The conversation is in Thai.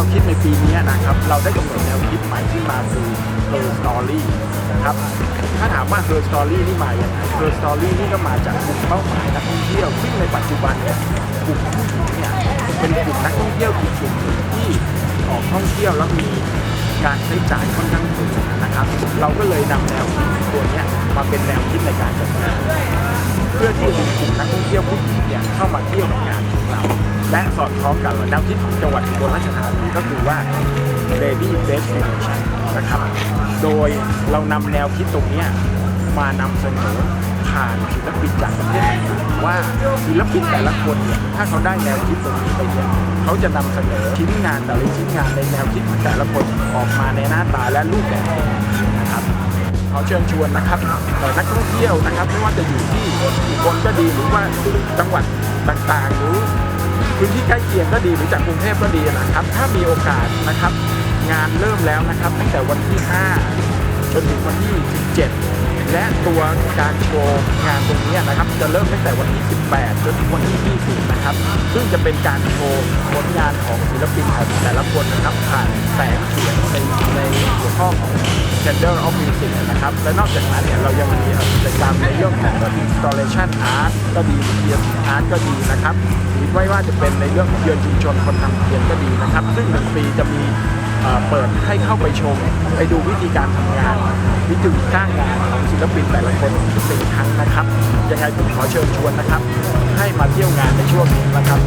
วคิดในปีนี้นะครับ เราได้กำหนดแนวคิดใหม่ขึ้นมาคือ Her Story นะครับ ถ้าถามว่า Her Story นี่มาอย่างไร Her Story นี่ก็มาจากกลุ่มเป้าหมายนักท่องเที่ยว ซึ่งในปัจจุบันเนี่ยกลุ่มผู้หญิงเนี่ยเป็นกลุ่มนักท่องเที่ยวกลุ่มหนึ่งที่ออกท่องเที่ยวแล้วมีการใช้จ่ายค่อนข้างสูงนะครับ เราก็เลยนำแนวคิดตัวนี้มาเป็นแนวคิดในการจัดงานเพื่อที่จะดึงกลุ่มนักท่องเที่ยวผู้หญิงเนี่ยเข้ามาเที่ยวในงานของเรา และสอดคล้องกับแนวคิดของจังหวัดอุบลราชธานีก็คือว่า Lady Destination นะครับ โดยเรานำแนวคิดตรงนี้มานำเสนอผ่านศิลปินจากประเทศว่าศิลปินแต่ละคนเนี่ยถ้าเขาได้แนวคิดตรงนี้ไปเนี่ยเขาจะนำเสนอชิ้นงานแต่ละชิ้นงานในแนวคิดของแต่ละคนออกมาในหน้าตาและรูปแบบนะครับขอเชิญชวนนะครับนักท่องเที่ยวนะครับไม่ว่าจะอยู่ที่อุบลก็ดีหรือว่าจังหวัดต่างๆหรือ พื้นที่ใกล้เคียงก็ดีหรือจากกรุงเทพก็ดีนะครับ ถ้ามีโอกาสนะครับ งานเริ่มแล้วนะครับ ตั้งแต่วันที่ 5 จนถึงวันที่ 17 และตัวการโชว์งานตรงนี้นะครับ จะเริ่มตั้งแต่วันที่ 18 จนถึงวันที่ 20 นะครับ ซึ่งจะเป็นการโชว์ผลงานของศิลปินแต่ละคนนะครับผ่านแสงเสียงใน Gender of Music นะครับ และนอกจากนั้นเนี่ยเรายังมีกิจกรรมในเรื่องของ installation art ก็ดี e s Art ก็ดีนะครับหรือไม่ว่าจะเป็นในเรื่องของเยือนชุมชนคนทำเทียนก็ดีนะครับ ซึ่งหนึ่งปีจะมีเอ่อเปิดให้เข้าไปชม ไปดูวิธีการทำงาน วิธีสร้างงานของศิลปินแต่ละคนเป็นครั้งนะครับ ยังไงผมขอเชิญชวนนะครับ ให้มาเที่ยวงานในช่วงนี้นะครับ